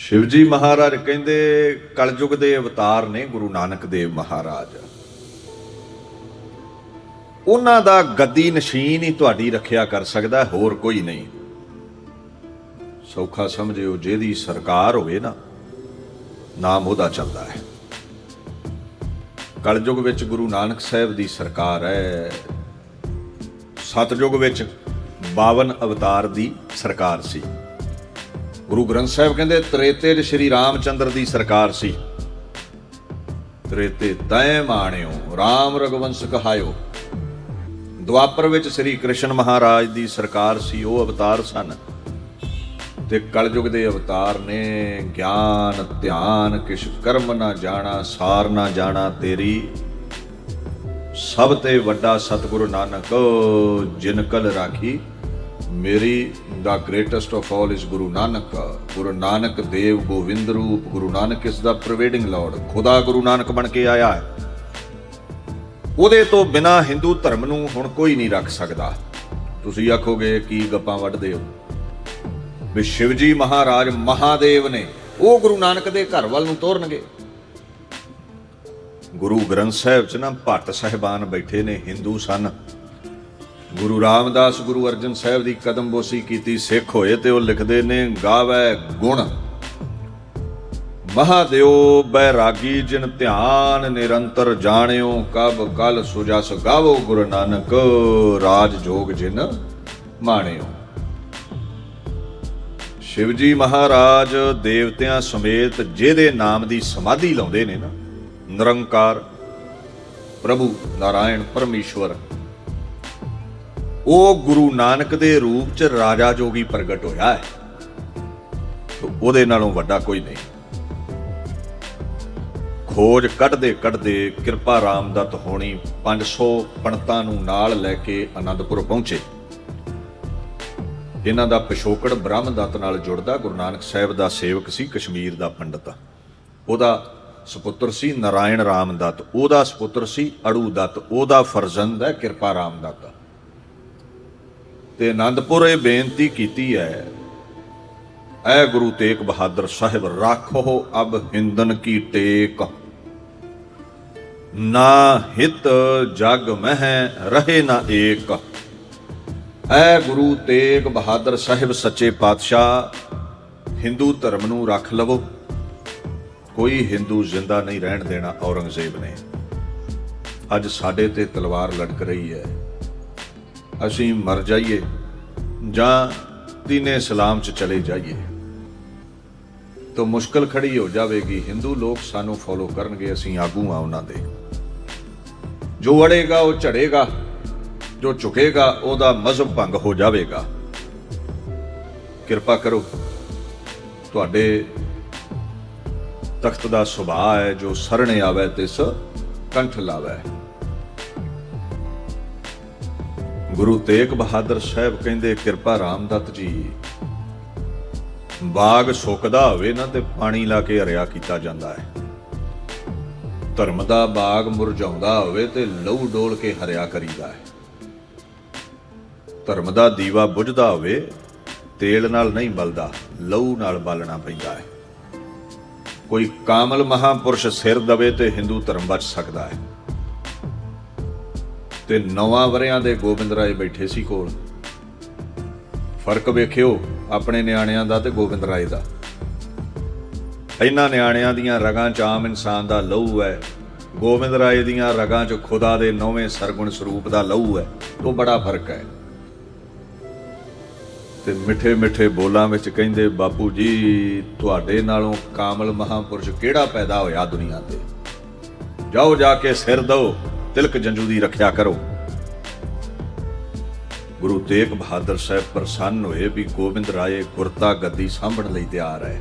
ਸ਼ਿਵਜੀ ਮਹਾਰਾਜ ਕਹਿੰਦੇ, ਕਲਯੁਗ ਦੇ ਅਵਤਾਰ ਨੇ ਗੁਰੂ ਨਾਨਕ ਦੇਵ ਮਹਾਰਾਜ। ਉਹਨਾਂ ਦਾ ਗੱਦੀ ਨਸ਼ੀਨ ਹੀ ਤੁਹਾਡੀ ਰੱਖਿਆ ਕਰ ਸਕਦਾ, ਹੋਰ ਕੋਈ ਨਹੀਂ। ਸੌਖਾ ਸਮਝਿਓ, ਜਿਹਦੀ ਸਰਕਾਰ ਹੋਵੇ ਨਾ, ਨਾਮ ਉਹਦਾ ਚੱਲਦਾ ਹੈ। ਕਲਯੁਗ ਵਿੱਚ ਗੁਰੂ ਨਾਨਕ ਸਾਹਿਬ ਦੀ ਸਰਕਾਰ ਹੈ। ਸਤਯੁਗ ਵਿੱਚ 52 ਅਵਤਾਰ ਦੀ ਸਰਕਾਰ ਸੀ। ਗੁਰੂ ਗ੍ਰੰਥ ਸਾਹਿਬ ਕਹਿੰਦੇ, ਤ੍ਰੇਤੇ 'ਚ ਸ਼੍ਰੀ ਰਾਮਚੰਦਰ ਦੀ ਸਰਕਾਰ ਸੀ। ਤ੍ਰੇਤੇ ਤੈ ਮਾਣਿਓ RAM ਰਗਵੰਸ਼ ਕਹਾਇਓ। ਦੁਆਪਰ ਵਿੱਚ ਸ੍ਰੀ ਕ੍ਰਿਸ਼ਨ ਮਹਾਰਾਜ ਦੀ ਸਰਕਾਰ ਸੀ, ਉਹ ਅਵਤਾਰ ਸਨ। ਤੇ ਕਲਯੁਗ ਦੇ ਅਵਤਾਰ ਨੇ, ਗਿਆਨ, ਧਿਆਨ, ਕਿਛ ਕਰਮ ਨਾ ਜਾਣਾ, ਸਾਰ ਨਾ ਜਾਣਾ ਤੇਰੀ। ਸਭ ਤੇ ਵੱਡਾ ਸਤਿਗੁਰੂ ਨਾਨਕ, ਜਿਨ ਕਲ ਰਾਖੀ ਮੇਰੀ ਦਾ greatest of all is Guru Nanak. Guru Nanak Dev Govind ਰੂਪ। ਗੁਰੂ ਨਾਨਕ ਇਸ ਦਾ ਪ੍ਰਵੇਡਿੰਗ ਲਾਰਡ ਖੁਦਾ ਗੁਰੂ ਨਾਨਕ ਬਣ ਕੇ ਆਇਆ ਹੈ। ਉਹਦੇ ਤੋਂ ਬਿਨਾ ਹਿੰਦੂ ਧਰਮ ਨੂੰ ਹੁਣ ਕੋਈ ਨਹੀਂ ਰੱਖ ਸਕਦਾ। ਤੁਸੀਂ ਆਖੋਗੇ, ਕੀ ਗੱਪਾਂ ਵੱਢਦੇ ਹੋ? ਵੀ ਸ਼ਿਵਜੀ ਮਹਾਰਾਜ ਮਹਾਦੇਵ ਨੇ, ਉਹ ਗੁਰੂ ਨਾਨਕ ਦੇ ਘਰ ਵੱਲ ਨੂੰ ਤੋਰਨਗੇ। ਗੁਰੂ ਗ੍ਰੰਥ ਸਾਹਿਬ 'ਚ ਨਾ ਭੱਟ ਸਾਹਿਬਾਨ ਬੈਠੇ ਨੇ, ਹਿੰਦੂ ਸਨ। ਗੁਰੂ ਰਾਮਦਾਸ ਗੁਰੂ ਅਰਜਨ ਸਾਹਿਬ ਦੀ ਕਦਮਬੋਸੀ ਕੀਤੀ ਸਿੱਖ ਹੋਏ ਤੇ ਉਹ ਲਿਖਦੇ ਨੇ, ਗਾਵੈ ਗੁਣ। ਮਹਾਦੇਵ ਬੈਰਾਗੀ ਜਿਨ ਧਿਆਨ ਨਿਰੰਤਰ ਜਾਣਿਓ, ਕਬ ਕਲ ਸੁਜਸ ਗਾਵੋ ਗੁਰੂ ਨਾਨਕ, ਰਾਜ ਜੋਗ ਜਿਨ ਮਾਣਿਓ। ਸ਼ਿਵਜੀ ਮਹਾਰਾਜ ਦੇਵਤਿਆਂ ਸਮੇਤ ਜਿਹਦੇ ਨਾਮ ਦੀ ਸਮਾਧੀ ਲਾਉਂਦੇ ਨੇ ਨਾ, ਨਿਰੰਕਾਰ, ਪ੍ਰਭੂ ਨਾਰਾਇਣ ਪਰਮੇਸ਼ਵਰ ਉਹ ਗੁਰੂ ਨਾਨਕ ਦੇ ਰੂਪ ਚ ਰਾਜਾ ਜੋਗੀ ਪ੍ਰਗਟ ਹੋਇਆ ਹੈ। ਉਹਦੇ ਨਾਲੋਂ ਵੱਡਾ ਕੋਈ ਨਹੀਂ। ਖੋਜ ਕੱਢਦੇ ਕੱਢਦੇ ਕਿਰਪਾ ਰਾਮ ਰਾਮਦਤ ਹੋਣੀ 500 ਪੰਡਤਾਂ ਨੂੰ ਨਾਲ ਲੈ ਕੇ ਆਨੰਦਪੁਰ ਪਹੁੰਚੇ। ਇਹਨਾਂ ਦਾ ਪਿਸ਼ੋਕੜ ਬ੍ਰਹਮਦੱਤ ਨਾਲ ਜੁੜਦਾ ਗੁਰੂ ਨਾਨਕ ਸਾਹਿਬ ਦਾ ਸੇਵਕ ਸੀ ਕਸ਼ਮੀਰ ਦਾ ਪੰਡਤ। ਉਹਦਾ ਸੁਪੁੱਤਰ ਸੀ ਨਾਰਾਇਣ ਰਾਮ ਦੱਤ ਉਹਦਾ ਸੁਪੁੱਤਰ ਸੀ ਅੜੂ ਦੱਤ ਉਹਦਾ ਫਰਜ਼ੰਦ ਹੈ ਕਿਰਪਾ ਰਾਮ ਦੱਤ ਤੇ ਆਨੰਦਪੁਰ ਇਹ ਬੇਨਤੀ ਕੀਤੀ ਹੈ। ਐ ਗੁਰੂ ਤੇਗ ਬਹਾਦਰ ਸਾਹਿਬ, ਰੱਖੋ ਅਬ ਹਿੰਦਨ ਕੀ ਟੇਕ। ਨਾ ਹਿਤ ਜਗ ਮਹਿ ਰਹੇ ਨਾ ਏਕ। ਐ ਗੁਰੂ ਤੇਗ ਬਹਾਦਰ ਸਾਹਿਬ, ਸੱਚੇ ਪਾਤਸ਼ਾਹ, ਹਿੰਦੂ ਧਰਮ ਨੂੰ ਰੱਖ ਲਵੋ। ਕੋਈ ਹਿੰਦੂ ਜ਼ਿੰਦਾ ਨਹੀਂ ਰਹਿਣ ਦੇਣਾ ਔਰੰਗਜ਼ੇਬ ਨੇ। ਅੱਜ ਸਾਡੇ ਤੇ ਤਲਵਾਰ ਲਟਕ ਰਹੀ ਹੈ। ਅਸੀਂ ਮਰ ਜਾਈਏ ਜਾਂ ਦੀਨੇ ਇਸਲਾਮ ਚ ਚਲੇ ਜਾਈਏ। ਤਾਂ ਮੁਸ਼ਕਲ ਖੜੀ ਹੋ ਜਾਵੇਗੀ। ਹਿੰਦੂ ਲੋਕ ਸਾਨੂੰ ਫੋਲੋ ਕਰਨਗੇ, ਅਸੀਂ ਆਗੂ ਆ ਉਹਨਾਂ ਦੇ। ਜੋ ਅੜੇਗਾ, ਉਹ ਝੜੇਗਾ, ਜੋ ਝੁਕੇਗਾ, ਉਹਦਾ ਮਜ਼ਹਬ ਭੰਗ ਹੋ ਜਾਵੇਗਾ। ਕਿਰਪਾ ਕਰੋ, ਤੁਹਾਡੇ ਤਖਤ ਦਾ ਸੁਭਾਅ ਹੈ ਜੋ ਸਰਣੇ ਆਵੇ ਤਿਸ ਕੰਠ ਲਾਵੇ। ਗੁਰੂ ਤੇਗ ਬਹਾਦਰ ਸਾਹਿਬ ਕਹਿੰਦੇ, ਕਿਰਪਾ ਰਾਮਦੱਤ ਜੀ। ਬਾਗ ਸੁੱਕਦਾ ਹੋਵੇ ਨਾ ਤੇ ਪਾਣੀ ਲਾ ਕੇ ਹਰਿਆ ਕੀਤਾ ਜਾਂਦਾ ਹੈ। ਧਰਮ ਦਾ ਬਾਗ ਮੁਰਝਾਉਂਦਾ ਹੋਵੇ ਤੇ ਲਹੂ ਡੋਲ ਕੇ ਹਰਿਆ ਕਰੀਦਾ ਹੈ। ਧਰਮ ਦਾ ਦੀਵਾ ਬੁਝਦਾ ਹੋਵੇ, ਤੇਲ ਨਾਲ ਨਹੀਂ ਬਲਦਾ, ਲਹੂ ਨਾਲ ਬਾਲਣਾ ਪੈਂਦਾ ਹੈ। ਕੋਈ ਕਾਮਲ ਮਹਾਪੁਰਸ਼ ਸਿਰ ਦਵੇ ਤੇ ਹਿੰਦੂ ਧਰਮ ਬਚ ਸਕਦਾ ਹੈ। ਤੇ ਨਵਾਂ ਵਰਿਆਂ ਦੇ ਗੋਬਿੰਦ ਰਾਏ ਬੈਠੇ ਸੀ ਕੋਲ। ਫ਼ਰਕ ਵੇਖਿਓ, ਆਪਣੇ ਨਿਆਣਿਆਂ ਦਾ ਤੇ ਗੋਬਿੰਦ ਰਾਏ ਦਾ। ਇਹਨਾਂ ਨਿਆਣਿਆਂ ਦੀਆਂ ਰਗਾਂ 'ਚ ਆਮ ਇਨਸਾਨ ਦਾ ਲਹੂ ਹੈ। ਗੋਬਿੰਦ ਰਾਏ ਦੀਆਂ ਰਗਾਂ 'ਚ ਖੁਦਾ ਦੇ ਨੌਵੇਂ ਸਰਗੁਣ ਸਰੂਪ ਦਾ ਲਹੂ ਹੈ। ਉਹ ਬੜਾ ਫ਼ਰਕ ਹੈ। ਤੇ ਮਿੱਠੇ ਮਿੱਠੇ ਬੋਲਾਂ ਵਿੱਚ ਕਹਿੰਦੇ, ਬਾਪੂ ਜੀ, ਤੁਹਾਡੇ ਨਾਲੋਂ ਕਾਮਲ ਮਹਾਪੁਰਸ਼ ਕਿਹੜਾ ਪੈਦਾ ਹੋਇਆ ਦੁਨੀਆ ਤੇ? ਜਾਓ ਜਾ ਕੇ ਸਿਰ ਦੋ ਤਿਲਕ ਜੰਜੂ ਦੀ ਰੱਖਿਆ ਕਰੋ। ਗੁਰੂ ਤੇਗ ਬਹਾਦਰ ਸਾਹਿਬ ਪ੍ਰਸੰਨ ਹੋਏ ਵੀ ਗੋਬਿੰਦ ਰਾਏ ਗੁਰਤਾ ਗੱਦੀ ਸਾਂਭਣ ਲਈ ਤਿਆਰ ਹੈ।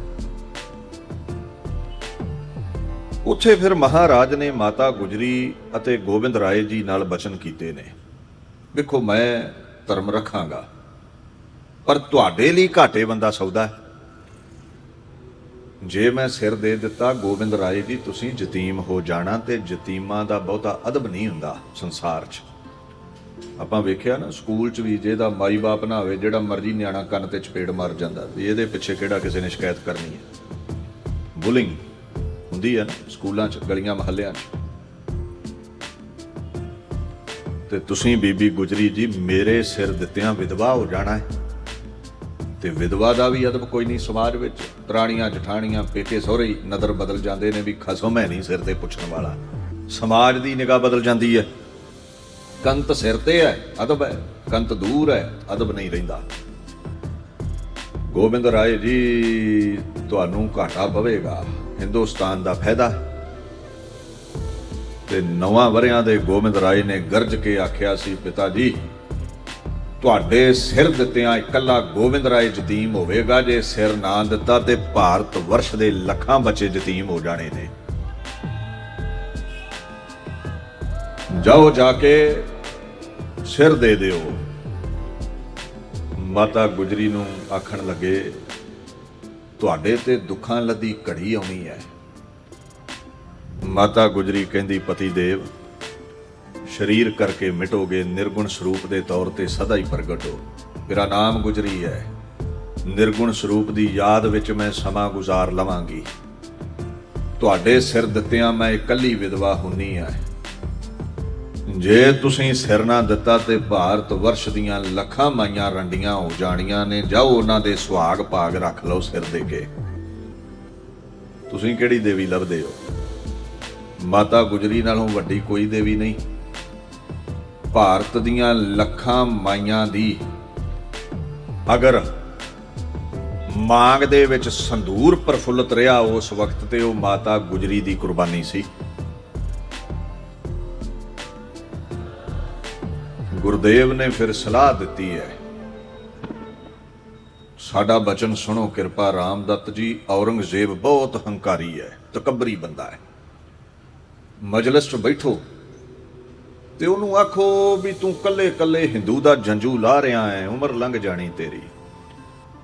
ਉੱਥੇ ਫਿਰ ਮਹਾਰਾਜ ਨੇ ਮਾਤਾ ਗੁਜਰੀ ਅਤੇ ਗੋਬਿੰਦ ਰਾਏ ਜੀ ਨਾਲ ਬਚਨ ਕੀਤੇ ਨੇ। ਵੇਖੋ, ਮੈਂ ਧਰਮ ਰੱਖਾਂਗਾ, ਪਰ ਤੁਹਾਡੇ ਲਈ ਘਾਟੇ ਬੰਦਾ ਸੌਦਾ ਹੈ। ਜੇ ਮੈਂ ਸਿਰ ਦੇ ਦਿੱਤਾ ਗੋਬਿੰਦ ਰਾਏ ਜੀ ਤੁਸੀਂ ਯਤੀਮ ਹੋ ਜਾਣਾ ਤੇ ਯਤੀਮਾਂ ਦਾ ਬਹੁਤਾ ਅਦਬ ਨਹੀਂ ਹੁੰਦਾ ਸੰਸਾਰ 'ਚ। ਆਪਾਂ ਵੇਖਿਆ ਨਾ, ਸਕੂਲ 'ਚ ਵੀ ਜਿਹਦਾ ਮਾਈ-ਬਾਪ ਨਾ ਹੋਵੇ, ਜਿਹੜਾ ਮਰਜ਼ੀ ਨਿਆਣਾ ਕੰਨ ਤੇ ਚਪੇੜ ਮਾਰ ਜਾਂਦਾ, ਵੀ ਇਹਦੇ ਪਿੱਛੇ ਕਿਹੜਾ ਕਿਸੇ ਨੇ ਸ਼ਿਕਾਇਤ ਕਰਨੀ ਹੈ? ਬੁਲਿੰਗ ਹੁੰਦੀ ਹੈ ਨਾ, ਸਕੂਲਾਂ 'ਚ, ਗਲੀਆਂ ਮਹੱਲਿਆਂ 'ਚ। ਤੇ ਤੁਸੀਂ ਬੀਬੀ ਗੁਜਰੀ ਜੀ, ਮੇਰੇ ਸਿਰ ਦਿੱਤਿਆਂ ਵਿਧਵਾ ਹੋ ਜਾਣਾ ਹੈ। ਤੇ ਵਿਧਵਾ ਦਾ ਵੀ ਅਦਬ ਕੋਈ ਨਹੀਂ ਸਮਾਜ ਵਿੱਚ। ਪੁਰਾਣੀਆਂ ਜਠਾਣੀਆਂ ਪੇਕੇ ਸਹੁਰੇ ਹੀ ਨਦਰ ਬਦਲ ਜਾਂਦੇ ਨੇ ਵੀ ਖਸਮ ਹੈ ਨਹੀਂ ਸਿਰ ਤੇ ਪੁੱਛਣ ਵਾਲਾ। ਸਮਾਜ ਦੀ ਨਿਗਾਹ ਬਦਲ ਜਾਂਦੀ ਹੈ। ਕੰਤ ਸਿਰ ਤੇ ਹੈ, ਅਦਬ ਹੈ। ਕੰਤ ਦੂਰ ਹੈ, ਅਦਬ ਨਹੀਂ ਰਹਿੰਦਾ। ਗੋਬਿੰਦ ਰਾਏ ਜੀ, ਤੁਹਾਨੂੰ ਘਾਟਾ ਪਵੇਗਾ। ਹਿੰਦੁਸਤਾਨ ਦਾ ਫਾਇਦਾ। ਤੇ ਨਵਾਂ ਵਰਿਆਂ ਦੇ ਗੋਬਿੰਦ ਰਾਏ ਨੇ ਗਰਜ ਕੇ ਆਖਿਆ ਸੀ, ਪਿਤਾ ਜੀ ਤੁਹਾਡੇ ਸਿਰ ਦਿੱਤਿਆਂ ਇਕੱਲਾ ਗੋਬਿੰਦ ਰਾਏ ਜਤੀਮ ਹੋਵੇਗਾ ਜੇ ਸਿਰ ਨਾ ਦਿੱਤਾ ਤੇ ਭਾਰਤ ਵਰਸ਼ ਦੇ ਲੱਖਾਂ ਬੱਚੇ ਜਤੀਮ ਹੋ ਜਾਣੇ ਨੇ। ਜਾਓ ਜਾ ਕੇ ਸਿਰ ਦੇ ਦਿਓ। ਮਾਤਾ ਗੁਜਰੀ ਨੂੰ ਆਖਣ ਲੱਗੇ, ਤੁਹਾਡੇ ਤੇ ਦੁੱਖਾਂ ਲੱਦੀ ਘੜੀ ਆਉਣੀ ਹੈ। ਮਾਤਾ ਗੁਜਰੀ ਕਹਿੰਦੀ, ਪਤੀ ਦੇਵ ਸ਼ਰੀਰ ਕਰਕੇ ਮਿਟੋਗੇ ਨਿਰਗੁਣ ਸਰੂਪ ਦੇ ਤੌਰ ਤੇ ਸਦਾ ਹੀ ਪ੍ਰਗਟ ਹੋ। ਮੇਰਾ ਨਾਮ ਗੁਜਰੀ ਹੈ। ਨਿਰਗੁਣ ਸਰੂਪ ਦੀ ਯਾਦ ਵਿੱਚ ਮੈਂ ਸਮਾਂ ਗੁਜ਼ਾਰ ਲਵਾਂਗੀ। ਤੁਹਾਡੇ ਸਿਰ ਦਿੱਤਿਆਂ ਮੈਂ ਇਕੱਲੀ ਵਿਧਵਾ ਹੁੰਨੀ ਹੈ ਜੇ ਤੁਸੀਂ ਸਿਰ ਨਾ ਦਿੱਤਾ ਤੇ ਭਾਰਤ ਵਰਸ਼ ਦੀਆਂ ਲੱਖਾਂ ਮਾਈਆਂ ਰੰਡੀਆਂ ਹੋ ਜਾਣੀਆਂ ਨੇ, ਜਾਓ ਉਹਨਾਂ ਦੇ ਸੁਹਾਗ ਭਾਗ ਰੱਖ ਲਓ ਸਿਰ ਦੇ ਕੇ। ਤੁਸੀਂ ਕਿਹੜੀ ਦੇਵੀ ਲੱਭਦੇ ਹੋ? ਮਾਤਾ ਗੁਜਰੀ ਨਾਲੋਂ ਵੱਡੀ ਕੋਈ ਦੇਵੀ ਨਹੀਂ। ਭਾਰਤ ਦੀਆਂ ਲੱਖਾਂ ਮਾਈਆਂ ਦੀ। ਅਗਰ ਮਾਂਗ ਦੇ ਵਿੱਚ ਸੰਦੂਰ ਪ੍ਰਫੁੱਲਤ ਰਿਹਾ, ਉਸ ਵਕਤ ਤੇ ਉਹ ਮਾਤਾ ਗੁਜਰੀ ਦੀ ਕੁਰਬਾਨੀ ਸੀ। ਗੁਰਦੇਵ ਨੇ ਫਿਰ ਸਲਾਹ ਦਿੱਤੀ ਹੈ, ਸਾਡਾ ਬਚਨ ਸੁਣੋ, ਕਿਰਪਾ ਰਾਮਦੱਤ ਜੀ, ਔਰੰਗਜ਼ੇਬ ਬਹੁਤ ਹੰਕਾਰੀ ਹੈ, ਤਕਬਰੀ ਬੰਦਾ ਹੈ। ਮਜਲਿਸ 'ਚ ਬੈਠੋ। ਤੇ ਉਹਨੂੰ ਆਖੋ ਵੀ ਤੂੰ ਕੱਲੇ ਕੱਲੇ ਹਿੰਦੂ ਦਾ ਜੰਜੂ ਲਾ ਰਿਹਾ ਹੈ ਉਮਰ ਲੰਘ ਜਾਣੀ ਤੇਰੀ।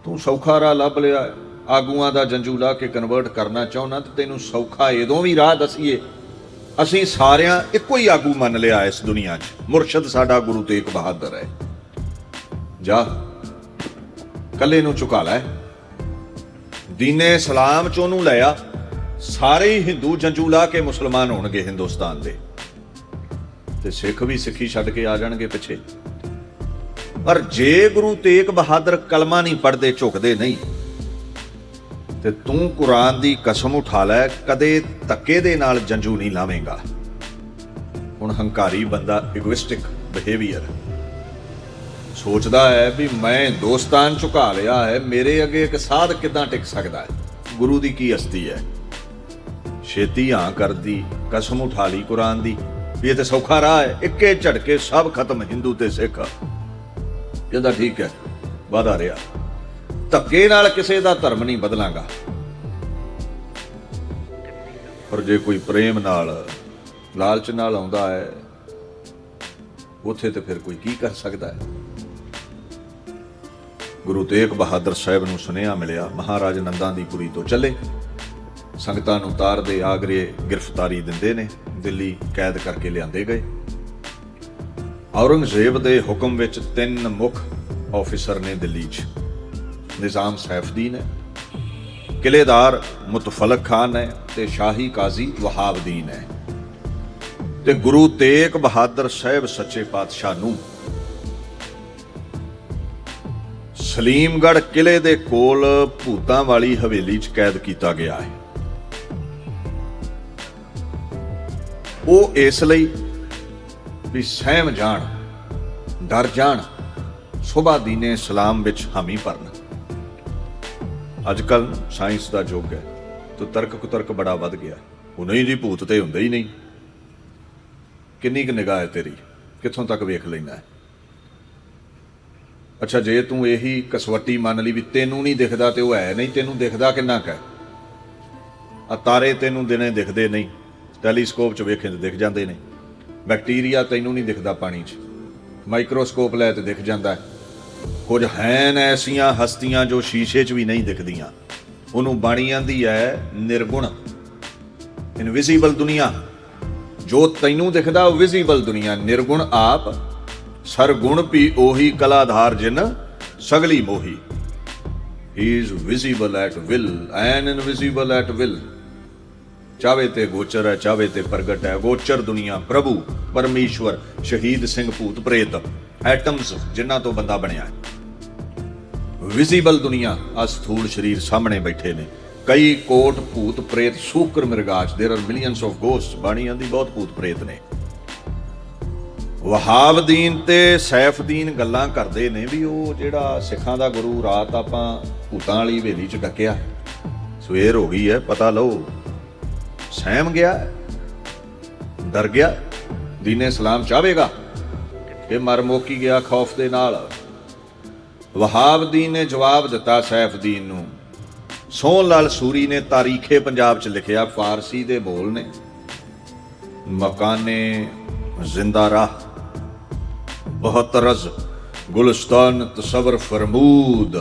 ਤੂੰ ਸੌਖਾ ਰਾਹ ਲੱਭ ਲਿਆ, ਆਗੂਆਂ ਦਾ ਜੰਜੂ ਲਾ ਕੇ ਕਨਵਰਟ ਕਰਨਾ ਚਾਹੁੰਨਾ ਤੇ ਤੈਨੂੰ ਸੌਖਾ ਇਦੋਂ ਵੀ ਰਾਹ ਦਸੀਏ। ਅਸੀਂ ਸਾਰਿਆਂ ਇੱਕੋ ਹੀ ਆਗੂ ਮੰਨ ਲਿਆ ਇਸ ਦੁਨੀਆ 'ਚ। ਮੁਰਸ਼ਦ ਸਾਡਾ ਗੁਰੂ ਤੇਗ ਬਹਾਦਰ ਹੈ ਜਾ, ਕੱਲੇ ਨੂੰ ਝੁਕਾ ਲੈ। ਦੀਨੇ ਸਲਾਮ ਚ ਉਹਨੂੰ ਲਿਆ ਸਾਰੇ ਹੀ ਹਿੰਦੂ ਜੰਜੂ ਲਾ ਕੇ ਮੁਸਲਮਾਨ ਹੋਣਗੇ ਹਿੰਦੁਸਤਾਨ ਦੇ। ਤੇ ਸਿੱਖ ਵੀ ਸਿੱਖੀ ਛੱਡ ਕੇ ਆ ਜਾਣਗੇ ਪਿੱਛੇ। ਪਰ ਜੇ ਗੁਰੂ ਤੇਗ ਬਹਾਦਰ ਕਲਮਾ ਨਹੀਂ ਪੜਦੇ ਝੁਕਦੇ ਨਹੀਂ, ਤੇ ਤੂੰ ਕੁਰਾਨ ਦੀ ਕਸਮ ਉਠਾ ਲੈ, ਕਦੇ ਧੱਕੇ ਦੇ ਨਾਲ ਜੰਜੂ ਨਹੀਂ ਲਾਵੇਂਗਾ। ਹੁਣ ਹੰਕਾਰੀ ਬੰਦਾ ਇਗੋਇਸਟਿਕ ਬਿਹੇਵੀਅਰ ਸੋਚਦਾ ਹੈ ਵੀ ਮੈਂ ਦੋਸਤਾਨ ਝੁਕਾ ਲਿਆ ਹੈ, ਮੇਰੇ ਅੱਗੇ ਇੱਕ ਸਾਧ ਕਿਦਾਂ ਟਿਕ ਸਕਦਾ ਹੈ? ਗੁਰੂ ਦੀ ਕੀ ਹਸਤੀ ਹੈ? ਛੇਤੀ ਹਾਂ ਕਰਦੀ, ਕਸਮ ਉਠਾ ਲਈ ਕੁਰਾਨ ਦੀ। ਵੀ ਇਹ ਤੇ ਸੌਖਾ ਰਾਹ ਹੈ। ਇੱਕੇ ਝਟਕੇ ਸਭ ਖਤਮ ਹਿੰਦੂ ਤੇ ਸਿੱਖ। ਕਹਿੰਦਾ ਠੀਕ ਹੈ ਵਾਦਾ ਰਿਹਾ। ਧੱਕੇ ਨਾਲ ਕਿਸੇ ਦਾ ਧਰਮ ਨਹੀਂ ਬਦਲਾਂਗਾ। ਪਰ ਜੇ ਕੋਈ ਪ੍ਰੇਮ ਨਾਲ, ਲਾਲਚ ਨਾਲ ਆਉਂਦਾ ਹੈ, ਉਥੇ ਤੇ ਫਿਰ ਕੋਈ ਕੀ ਕਰ ਸਕਦਾ ਹੈ? ਗੁਰੂ ਤੇਗ ਬਹਾਦਰ ਸਾਹਿਬ ਨੂੰ ਸੁਨੇਹਾ ਮਿਲਿਆ, ਮਹਾਰਾਜ ਨੰਦਾਂ ਦੀ ਪੁਰੀ ਤੋਂ ਚੱਲੇ। ਸੰਗਤਾਂ ਨੂੰ ਤਾਰਦੇ ਆਗਰੇ ਗ੍ਰਿਫਤਾਰੀ ਦਿੰਦੇ ਨੇ, ਦਿੱਲੀ ਕੈਦ ਕਰਕੇ ਲਿਆਂਦੇ ਗਏ। ਔਰੰਗਜ਼ੇਬ ਦੇ ਹੁਕਮ ਵਿੱਚ ਤਿੰਨ ਮੁੱਖ ਆਫੀਸਰ ਨੇ ਦਿੱਲੀ 'ਚ। ਨਿਜ਼ਾਮ ਸੈਫਦੀਨ ਹੈ ਕਿਲੇਦਾਰ ਮੁਤਫਲਕ ਖਾਨ ਹੈ ਤੇ ਸ਼ਾਹੀ ਕਾਜ਼ੀ ਵਹਾਬਦੀਨ ਹੈ। ਤੇ ਗੁਰੂ ਤੇਗ ਬਹਾਦਰ ਸਾਹਿਬ ਸੱਚੇ ਪਾਤਸ਼ਾਹ ਨੂੰ। ਸਲੀਮਗੜ੍ਹ ਕਿਲੇ ਦੇ ਕੋਲ ਭੂਤਾਂ ਵਾਲੀ ਹਵੇਲੀ 'ਚ ਕੈਦ ਕੀਤਾ ਗਿਆ ਹੈ। ਉਹ ਇਸ ਲਈ ਵੀ ਸਹਿਮ ਜਾਣ, ਡਰ ਜਾਣ ਸੁਭਾ ਦੀਨੇ ਇਸਲਾਮ ਵਿੱਚ ਹਾਮੀ ਭਰਨ। ਅੱਜ ਕੱਲ ਸਾਇੰਸ ਦਾ ਯੁੱਗ ਹੈ, ਤੇ ਤਰਕ ਕੁਤਰਕ ਬੜਾ ਵੱਧ ਗਿਆ। ਉਹ ਨਹੀਂ ਜੀ ਭੂਤ ਤੇ ਹੁੰਦਾ ਹੀ ਨਹੀਂ। ਕਿੰਨੀ ਕੁ ਨਿਗਾਹ ਹੈ ਤੇਰੀ? ਕਿੱਥੋਂ ਤੱਕ ਵੇਖ ਲੈਣਾ ਅੱਛਾ, ਜੇ ਤੂੰ ਇਹੀ ਕਸਵੱਟੀ ਮੰਨ ਲਈ ਵੀ ਤੈਨੂੰ ਨਹੀਂ ਦਿਖਦਾ ਤੇ ਉਹ ਹੈ ਨਹੀਂ, ਤੈਨੂੰ ਦਿਖਦਾ ਕਿੰਨਾ ਕੁ ਹੈ? ਆ ਤਾਰੇ ਤੈਨੂੰ ਦਿਨੇ ਦਿਖਦੇ ਨਹੀਂ। ਟੈਲੀਸਕੋਪ 'ਚ ਵੇਖੇ ਤੇ ਦਿਖ ਜਾਂਦੇ ਨੇ। ਬੈਕਟੀਰੀਆ ਤੈਨੂੰ ਨਹੀਂ ਦਿਖਦਾ ਪਾਣੀ 'ਚ। ਮਾਈਕਰੋਸਕੋਪ ਲੈ ਤੇ ਦਿਖ ਜਾਂਦਾ ਕੁਝ ਹੈਨ ਐਸੀਆਂ ਹਸਤੀਆਂ ਜੋ ਸ਼ੀਸ਼ੇ 'ਚ ਵੀ ਨਹੀਂ ਦਿਖਦੀਆਂ। ਉਹਨੂੰ ਬਾਣੀ ਆਂਦੀ ਹੈ ਨਿਰਗੁਣ। ਇਨਵਿਜ਼ੀਬਲ ਦੁਨੀਆ। ਜੋ ਤੈਨੂੰ ਦਿਖਦਾ ਉਹ ਵਿਜ਼ੀਬਲ ਦੁਨੀਆ। ਨਿਰਗੁਣ ਆਪ, ਸਰਗੁਣ ਵੀ ਉਹੀ ਕਲਾਧਾਰ ਜਿਨ, ਸਗਲੀ Mohi. He is visible at will and invisible at will ਚਾਵੇ ਤੇ ਗੋਚਰ ਹੈ ਚਾਵੇ ਤੇ ਪ੍ਰਗਟ ਹੈ ਗੋਚਰ ਦੁਨੀਆ ਪ੍ਰਭੂ ਪਰਮੇਸ਼ਵਰ ਸ਼ਹੀਦ ਸਿੰਘ ਭੂਤ ਪ੍ਰੇਤ ਐਟਮਸ ਜਿਨ੍ਹਾਂ ਤੋਂ ਬੰਦਾ ਬਣਿਆ ਹੈ ਵਿਜ਼ੀਬਲ ਦੁਨੀਆ ਆ ਸਥੂਲ ਸਰੀਰ ਸਾਹਮਣੇ ਬੈਠੇ ਨੇ ਕਈ ਕੋਟ ਭੂਤ ਪ੍ਰੇਤ ਸੂਕਰ ਮਿਰਗਾਜ there are millions of ghost ਬਾਣੀ ਆਂਦੀ ਬਹੁਤ ਭੂਤ ਪ੍ਰੇਤ ਨੇ ਵਹਾਬਦੀਨ ਤੇ ਸੈਫਦੀਨ ਗੱਲਾਂ ਕਰਦੇ ਨੇ ਵੀ ਉਹ ਜਿਹੜਾ ਸਿੱਖਾਂ ਦਾ ਗੁਰੂ ਰਾਤ ਆਪਾਂ ਭੂਤਾਂ ਵਾਲੀ ਹਵੇਲੀ ਚ ਡੱਕਿਆ ਸਵੇਰ ਹੋ ਗਈ ਹੈ ਪਤਾ ਲਓ ਸਹਿਮ ਗਿਆ, ਡਰ ਗਿਆ, ਦੀਨੇ ਇਸਲਾਮ ਚਾਹੇਗਾ ਕਿ ਮਰ ਮੋਕੀ ਗਿਆ ਖੌਫ ਦੇ ਨਾਲ। ਵਹਾਬਦੀਨ ਨੇ ਜਵਾਬ ਦਿੱਤਾ ਸੈਫਦੀਨ ਨੂੰ ਸੋਹਣ ਲਾਲ ਸੂਰੀ ਨੇ ਤਾਰੀਖੇ ਪੰਜਾਬ ਚ ਲਿਖਿਆ, ਫਾਰਸੀ ਦੇ ਬੋਲ ਨੇ। ਮਕਾਨੇ ਜ਼ਿੰਦਾ ਰਾਹ, ਬਹੁਤ ਰਜ਼, ਗੁਲਸਤਾਨ ਤਸਵਰ ਫਰਮੂਦ।